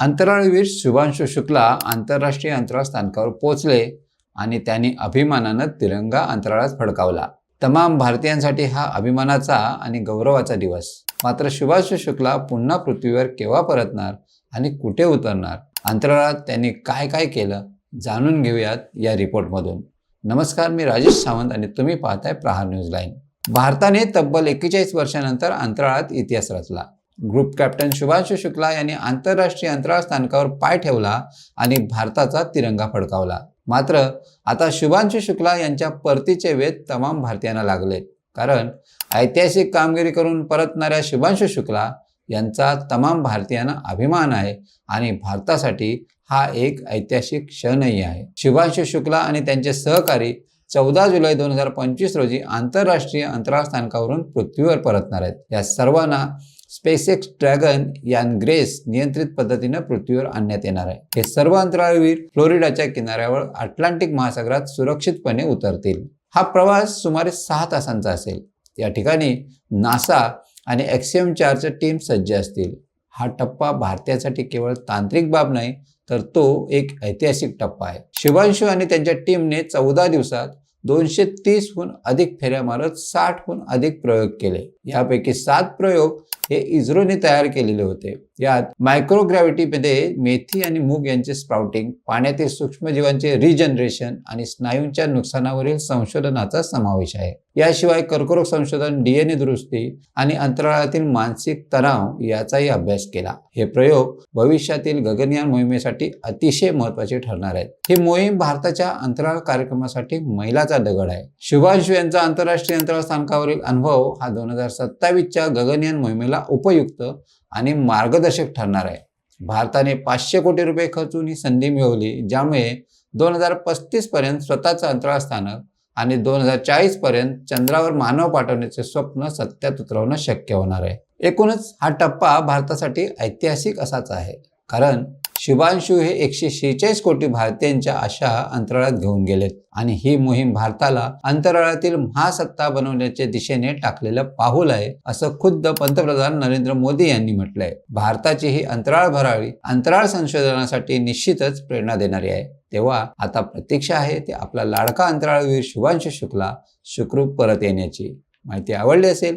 अंतराळवीर शुभांशु शुक्ला आंतरराष्ट्रीय अंतराळ स्थानकावर पोहोचले आणि त्यांनी अभिमानानं तिरंगा अंतराळात फडकावला. तमाम भारतीयांसाठी हा अभिमानाचा आणि गौरवाचा दिवस. मात्र शुभांशु शुक्ला पुन्हा पृथ्वीवर केव्हा परतणार आणि कुठे उतरणार? अंतराळात त्यांनी काय काय केलं? जाणून घेऊयात या रिपोर्टमधून. नमस्कार मी राजेश सावंत आणि तुम्ही पाहताय प्रहार न्यूज लाईन. भारताने तब्बल एक्केचाळीस वर्षानंतर अंतराळात इतिहास रचला. ग्रुप कॅप्टन शुभांशु शुक्ला यांनी आंतरराष्ट्रीय अंतराळ स्थानकावर पाय ठेवला आणि भारताचा तिरंगा फडकावला. मात्र आता शुभांशु शुक्ला यांच्या परतीचे वेध तमाम भारतीयांना लागलेत कारण ऐतिहासिक कामगिरी करून परतणाऱ्या शुभांशु शुक्ला यांचा तमाम भारतीयांना अभिमान आहे आणि भारतासाठी हा एक ऐतिहासिक क्षणही आहे. शुभांशु शुक्ला आणि त्यांचे सहकारी चौदा जुलै दोन हजार पंचवीस रोजी आंतरराष्ट्रीय अंतराळ स्थानकावरून पृथ्वीवर परतणार आहेत. या सर्वांना स्पेसएक्स ड्रॅगन यान ग्रेस नियंत्रित पद्धतीनं पृथ्वीवर आणण्यात येणार आहे. हे सर्व अंतराळवीर फ्लोरिडाच्या किनाऱ्यावर अटलांटिक महासागरात सुरक्षितपणे उतरतील. हा प्रवास सुमारे सहा तासांचा असेल. या ठिकाणी नासा आणि एक्सियम चारच्या टीम सज्ज असतील. हा टप्पा भारतीयासाठी केवळ तांत्रिक बाब नाही तर तो एक ऐतिहासिक टप्पा आहे. शुभांशु आणि त्यांच्या टीमने चौदा दिवसात दोनशे तीसहून अधिक फेऱ्या मारत साठहून अधिक प्रयोग केले. यापैकी सात प्रयोग हे इस्रोने तयार केलेले होते. यात मायक्रोग्रॅव्हिटीमध्ये मेथी आणि मूग यांचे स्प्राउटिंग पाण्यातील सूक्ष्मजीवांचे रिजनरेशन आणि स्नायूंच्या नुकसानावरील संशोधनाचा समावेश आहे. याशिवाय कर्करोग संशोधन डीएनए दुरुस्ती आणि अंतराळातील मानसिक तणाव याचाही अभ्यास केला. हे प्रयोग भविष्यातील गगनयान मोहिमेसाठी अतिशय महत्त्वाचे ठरणार आहेत. ही मोहीम भारताच्या अंतराळ कार्यक्रमासाठी मैलाचा दगड आहे. शुभांशु यांचा आंतरराष्ट्रीय अंतराळ स्थानकावरील अनुभव हा दोन हजार सत्तावीसच्या गगनयान मोहिमेला उपयुक्त आणि मार्गदर्शक ठरणार आहे. भारताने पाचशे कोटी रुपये खर्चून ही संधी मिळवली ज्यामुळे दोन हजार पस्तीस पर्यंत स्वतःचं अंतराळ स्थानक आणि दोन हजार चाळीस पर्यंत चंद्रावर मानव पाठवण्याचे स्वप्न सत्यात उतरवणं शक्य होणार आहे. एकूणच हा टप्पा भारतासाठी ऐतिहासिक असाच आहे. कारण शुभांशु हे एकशे शेहेचाळीस कोटी भारतीयांच्या आशा अंतराळात घेऊन गेलेत. आणि ही मोहीम भारताला अंतराळातील महासत्ता बनवण्याच्या दिशेने टाकलेलं पाहुल आहे असं खुद्द पंतप्रधान नरेंद्र मोदी यांनी म्हटलंय. भारताची ही अंतराळ भराळी अंतराळ संशोधनासाठी निश्चितच प्रेरणा देणारी आहे. तेव्हा आता प्रतीक्षा आहे ते आपला लाडका अंतराळवीर शुभांशु शुक्ला सुखरूप परत येण्याची. माहिती आवडली असेल